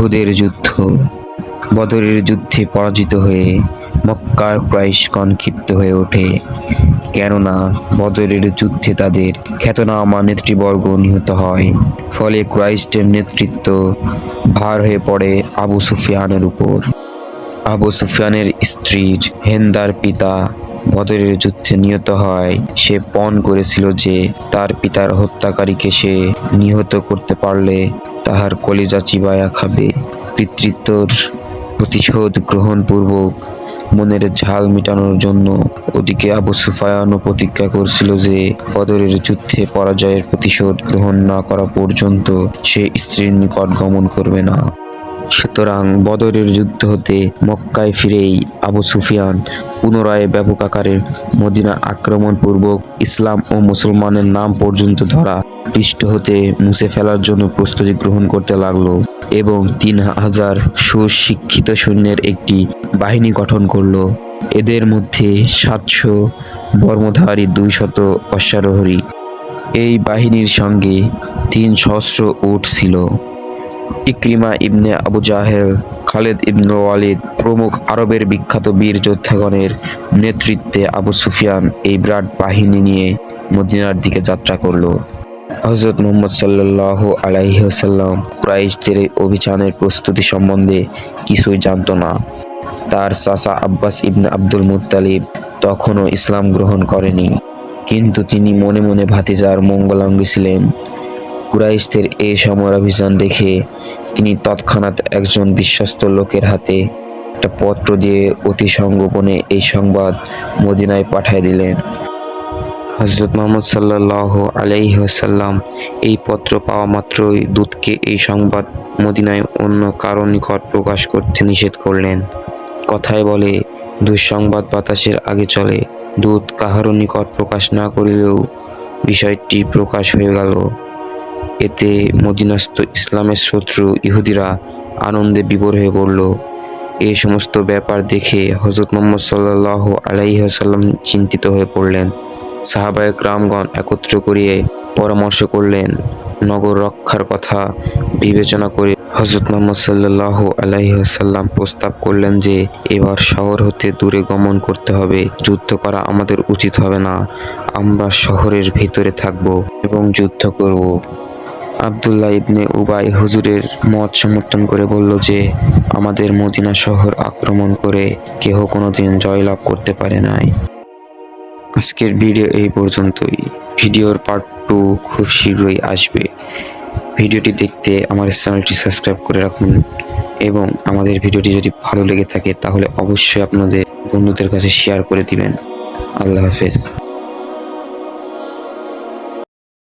উহুদের যুদ্ধ। বদরের যুদ্ধে পরাজিত হয়ে মক্কার ক্রাইশগণ ক্ষিপ্ত হয়ে ওঠে। কেননা বদরের যুদ্ধে তাদের খ্যাতনামা নেতৃবর্গ নিহত হয়। ফলে ক্রাইস্টের নেতৃত্ব ভার হয়ে পড়ে আবু সুফিয়ানের উপর। আবু সুফিয়ানের স্ত্রীর হেন্দার পিতা বদরের যুদ্ধে নিহত হয়। সে পণ করেছিল যে তার পিতার হত্যাকারীকে সে নিহত করতে পারলে তাহার কলিজা চিবায়া খাবে। পিতৃত্বর প্রতিশোধ গ্রহণপূর্বক মনের ঝাল মেটানোর জন্য ওদিকে আবু সুফায়ানও প্রতিজ্ঞা করছিল যে বদরের যুদ্ধে পরাজয়ের প্রতিশোধ গ্রহণ না করা পর্যন্ত সে স্ত্রীর নিকট গমন করবে না। সুতরাং বদরের যুদ্ধ হতে মক্কায় ফিরেই আবু সুফিয়ান পুনরায় ব্যাপক আকারের মদিনা আক্রমণ পূর্বক ইসলাম ও মুসলমানের নাম পর্যন্ত ধরা পৃষ্ঠ হতে মুছে ফেলার জন্য প্রস্তুতি গ্রহণ করতে লাগল এবং তিন হাজার সুশিক্ষিত সৈন্যের একটি বাহিনী গঠন করল। এদের মধ্যে সাতশো বর্মধারী, দুইশত অশ্বারোহী। এই বাহিনীর সঙ্গে তিন সহস্র উট ছিল। ইক্রিমা ইবনে আবু জাহেল, খালেদ ইবনে ওয়ালিদ প্রমুখ আরবের বিখ্যাত বীর যোদ্ধাগণের নেতৃত্বে আবু সুফিয়ান এই বিরাট বাহিনী নিয়ে মদিনার দিকে যাত্রা করল। হজরত মোহাম্মদ সাল্লাহ আলাইসাল্লাম ক্রাইশদের অভিযানের প্রস্তুতি সম্বন্ধে কিছুই জানতো না। তার চাচা আব্বাস ইবনে আব্দুল মুত্তালিব তখনও ইসলাম গ্রহণ করেনি। কিন্তু তিনি মনে মনে ভাতিজার মঙ্গলাঙ্গী ছিলেন। কুরাইশদের এই সমর অভিযান দেখে তিনি তৎক্ষণাৎ একজন বিশ্বস্ত লোকের হাতে একটা পত্র দিয়ে অতি সংগোপনে এই সংবাদ মদিনায় পাঠিয়ে দিলেন। হজরত মোহাম্মদ সাল্লাহ আলাইসাল্লাম এই পত্র পাওয়া মাত্রই দূতকে এই সংবাদ মদিনায় অন্য কারও নিকট প্রকাশ করতে নিষেধ করলেন। কথায় বলে, দুঃসংবাদ বাতাসের আগে চলে, দূত কাহারও নিকট প্রকাশ না করিলেও বিষয়টি প্রকাশ হয়ে গেল। এতে মদিনাস্থ ইসলামের শত্রু ইহুদিরা আনন্দে বিভোর হয়ে পড়ল। এই সমস্ত ব্যাপার দেখে হজরত মোহাম্মদ সাল্লাহ আলাইসাল্লাম চিন্তিত হয়ে পড়লেন। সাহাবায়ক রামগণ একত্র করিয়ে পরামর্শ করলেন, নগর রক্ষার কথা বিবেচনা করে হজরত মোহাম্মদ সাল্লাহ আলাইসাল্লাম প্রস্তাব করলেন যে, এবার শহর হতে দূরে গমন করতে হবে, যুদ্ধ করা আমাদের উচিত হবে না, আমরা শহরের ভিতরে থাকব এবং যুদ্ধ করব। আবদুল্লাহ ইবনে উবাই হুজুরের মত সমর্থন করে বলল যে, আমাদের মদিনা শহর আক্রমণ করে কেহ কোনোদিন জয়লাভ করতে পারে নাই। আজকের ভিডিও এই পর্যন্তই। ভিডিওর পার্ট টু খুব শীঘ্রই আসবে। ভিডিওটি দেখতে আমার চ্যানেলটি সাবস্ক্রাইব করে রাখুন এবং আমাদের ভিডিওটি যদি ভালো লেগে থাকে তাহলে অবশ্যই আপনাদের বন্ধুদের কাছে শেয়ার করে দিবেন। আল্লাহ হাফেজ।